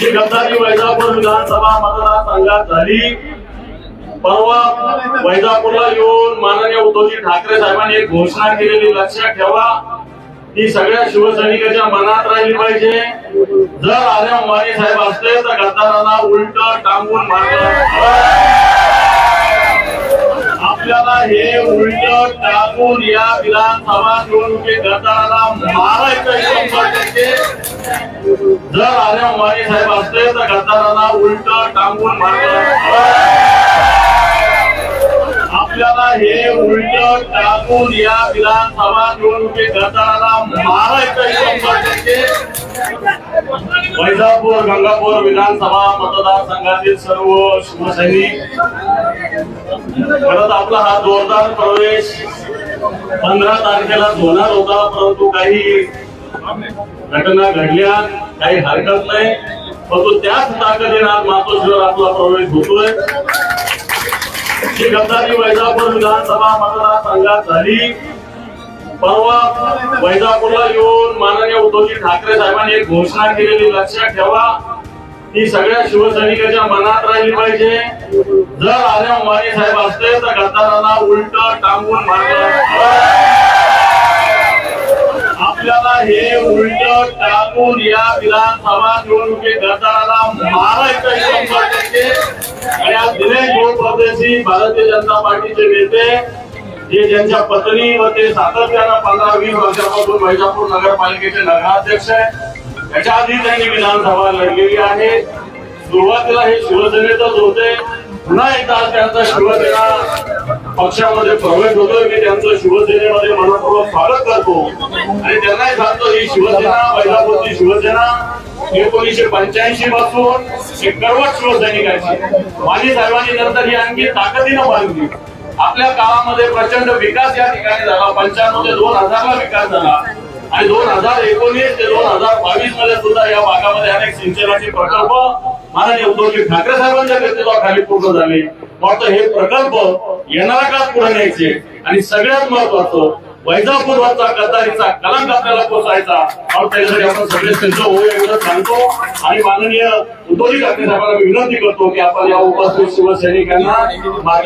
ही गद्दारी वैजापूर विधानसभा मतदारसंघात झाली. परवा वैजापूरला येऊन माननीय उद्धवजी ठाकरे साहेबांनी एक घोषणा केलेली लक्षात ठेवा. ती सगळ्या शिवसैनिकाच्या मनात राहिली पाहिजे. जर आल्या अंबानी साहेब असते तर गद्दारांना उलट टांगून मारलं आपल्याला हे उलट टाकून या विधानसभा निवडणुकीत गद्दाराला मारायचं शंभर टक्के. जर आल्या माने साहेब असते तर गद्दारांना उलट टांगून मारलं आपल्याला हे उलट टाकून या विधानसभा निवडणुकीत गद्दाराला मारायचं शंभर टक्के. वैजापूर गंगापूर विधानसभा मतदारसंघातील सर्व शिवसैनिक. परत आपला हा जोरदार प्रवेश. पंधरा तारखेला होणार होता परंतु काही घटना घडल्या काही हरकत नाही. परंतु त्याच ताकदीने आज मातोश्रीवर आपला प्रवेश होतोय. ही गद्दारी वैजापूर विधानसभा मतदारसंघात झाली. परवा वैजापूरला येऊन माननीय उद्धवजी ठाकरे साहेबांनी एक घोषणा केलेली लक्षात ठेवा. ती सगळ्या शिवसैनिकाच्या मनात राहिली पाहिजे. जर आर्या माने साहेब असते तर गद्दारांना उलट टांगून मारलं हे उलट टाकून या विधानसभा निवडणुकीत गद्दाराला मारायचं शंभर टक्के. आणि दिनेश गोड परदेशी भारतीय जनता पार्टीचे नेते जे ज्यांच्या पत्नी व ते सातत्यानं पंधरा वीस वर्षापासून वैजापूर नगरपालिकेचे नगराध्यक्ष आहे. त्याच्या आधी त्यांनी विधानसभा लढलेली आहे. सुरुवातीला हे शिवसेनेतच होते. पुन्हा एकदा त्यांचा शिवसेना पक्षामध्ये प्रवेश होतोय मी त्यांचं शिवसेनेमध्ये मनपूर्वक स्वागत करतो. आणि त्यांनाही सांगतो ही शिवसेना बैलापूरची शिवसेना एकोणीशे पंच्याऐंशी पासून एक कडवट शिवसैनिकाची. माझी साहेबांनी नंतर ही आणखी ताकदीनं बांधली आपल्या काळामध्ये प्रचंड विकास या ठिकाणी झाला. पंच्याण्णव ते दोन हजारला विकास झाला. आणि दोन हजार एकोणीस ते दोन हजार बावीसमध्ये सुद्धा या भागामध्ये अनेक सिंचनाचे प्रकल्प माननीय उद्धवजी ठाकरे साहेबांच्या नेतृत्वाखाली पूर्ण झाले. मात्र हे प्रकल्प येणारा काळात पुढे न्यायचे. आणि सगळ्यात महत्वाचं वैजापूरवरचा गद्दारीचा कलंक आपल्याला पोचायचा. और त्याच्यासाठी आपण सगळे सिद्ध होऊ एवढं सांगतो. आणि माननीय उद्धवजी ठाकरे साहेबांना विनंती करतो की आपण या उपस्थित शिवसैनिकांना मार्ग